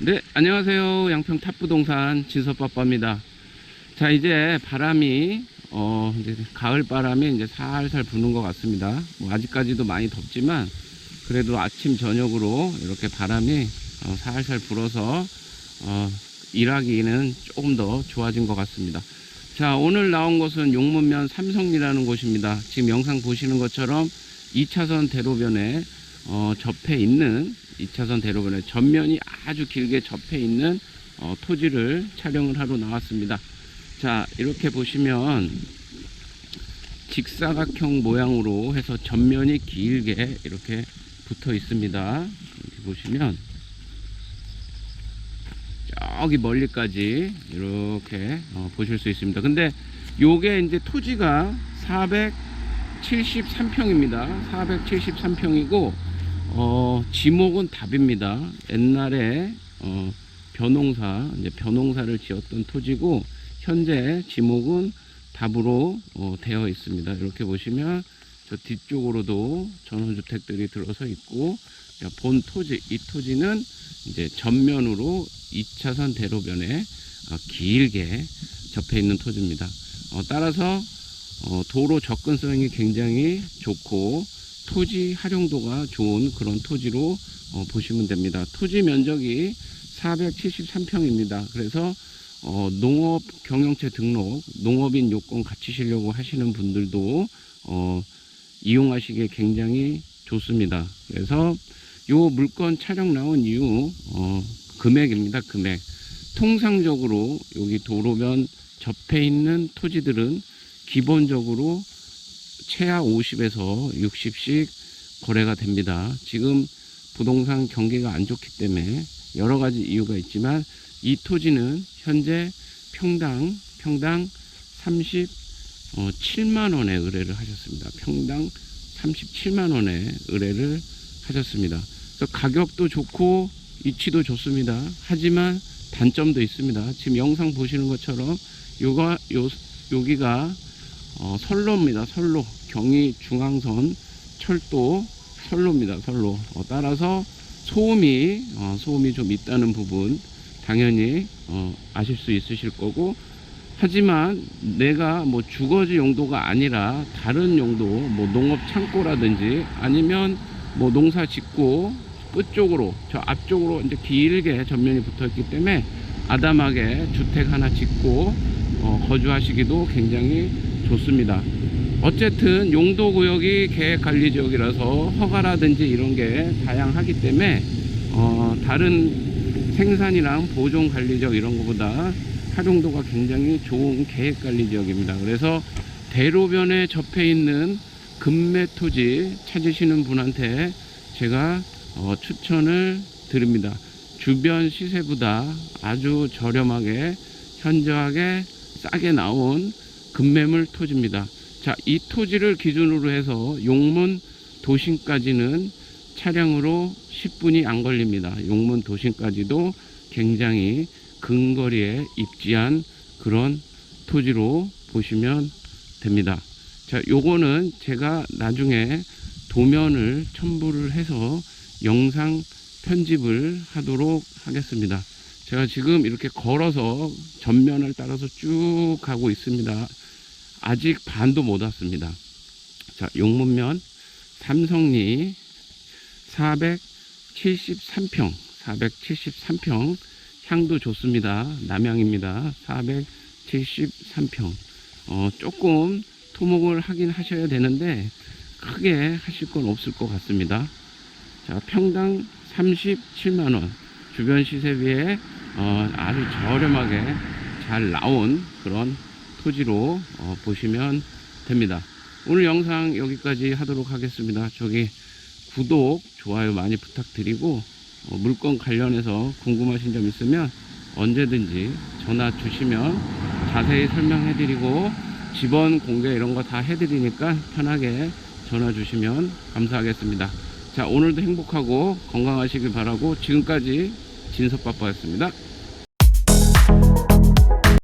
네, 안녕하세요. 양평 탑부동산 진섭빠빠입니다. 자, 이제 바람이, 어, 이제 가을 바람이 이제 살살 부는 것 같습니다. 뭐 아직까지도 많이 덥지만, 그래도 아침, 저녁으로 이렇게 바람이 어, 살살 불어서, 어, 일하기는 조금 더 좋아진 것 같습니다. 자, 오늘 나온 곳은 용문면 삼성리라는 곳입니다. 지금 영상 보시는 것처럼 2차선 대로변에 어, 접해 있는 2차선 대로변에 전면이 아주 길게 접해 있는 어, 토지를 촬영을 하러 나왔습니다. 자, 이렇게 보시면 직사각형 모양으로 해서 전면이 길게 이렇게 붙어 있습니다. 이렇게 보시면 저기 멀리까지 이렇게 어, 보실 수 있습니다. 근데 요게 이제 토지가 473평입니다. 473평이고 어, 지목은 답입니다. 옛날에 어, 벼농사 이제 벼농사를 지었던 토지고 현재 지목은 답으로 어, 되어 있습니다. 이렇게 보시면 저 뒤쪽으로도 전원주택들이 들어서 있고 자, 본 토지 이 토지는 이제 전면으로 2차선 대로변에 어, 길게 접해 있는 토지입니다. 어, 따라서 어, 도로 접근성이 굉장히 좋고 토지 활용도가 좋은 그런 토지로 어, 보시면 됩니다. 토지 면적이 473평입니다. 그래서 어, 농업 경영체 등록, 농업인 요건 갖추시려고 하시는 분들도 어, 이용하시기에 굉장히 좋습니다. 그래서 요 물건 촬영 나온 이유 어, 금액입니다. 금액. 통상적으로 여기 도로변 접해 있는 토지들은 기본적으로 최하 50에서 60씩 거래가 됩니다. 지금 부동산 경기가 안 좋기 때문에 여러 가지 이유가 있지만 이 토지는 현재 평당 평당 37만 원에 의뢰를 하셨습니다. 평당 37만 원에 의뢰를 하셨습니다. 그래서 가격도 좋고 위치도 좋습니다. 하지만 단점도 있습니다. 지금 영상 보시는 것처럼 요가 요 여기가 어, 선로입니다. 선로 경의 중앙선 철도 선로입니다. 선로 어, 따라서 소음이 어, 소음이 좀 있다는 부분 당연히 어, 아실 수 있으실 거고 하지만 내가 뭐 주거지 용도가 아니라 다른 용도 뭐 농업 창고라든지 아니면 뭐 농사 짓고 끝쪽으로 저 앞쪽으로 이제 길게 전면이 붙어 있기 때문에 아담하게 주택 하나 짓고 어, 거주하시기도 굉장히 좋습니다. 어쨌든 용도 구역이 계획 관리 지역이라서 허가라든지 이런 게 다양하기 때문에 어, 다른 생산이랑 보존 관리 지역 이런 것보다 활용도가 굉장히 좋은 계획 관리 지역입니다. 그래서 대로변에 접해 있는 금매 토지 찾으시는 분한테 제가 어, 추천을 드립니다. 주변 시세보다 아주 저렴하게 현저하게 싸게 나온 금매물 토지입니다. 자, 이 토지를 기준으로 해서 용문 도심까지는 차량으로 10분이 안 걸립니다. 용문 도심까지도 굉장히 근거리에 입지한 그런 토지로 보시면 됩니다. 자, 요거는 제가 나중에 도면을 첨부를 해서 영상 편집을 하도록 하겠습니다. 제가 지금 이렇게 걸어서 전면을 따라서 쭉 가고 있습니다. 아직 반도 못 왔습니다. 자, 용문면 삼성리 473평, 473평 향도 좋습니다. 남양입니다. 473평. 어, 조금 토목을 하긴 하셔야 되는데 크게 하실 건 없을 것 같습니다. 자, 평당 37만 원. 주변 시세 비에 어, 아주 저렴하게 잘 나온 그런 토지로 어, 보시면 됩니다. 오늘 영상 여기까지 하도록 하겠습니다. 저기 구독, 좋아요 많이 부탁드리고 어, 물건 관련해서 궁금하신 점 있으면 언제든지 전화 주시면 자세히 설명해 드리고 집원 공개 이런 거 다 해드리니까 편하게 전화 주시면 감사하겠습니다. 자 오늘도 행복하고 건강하시길 바라고 지금까지 진석빠빠였습니다.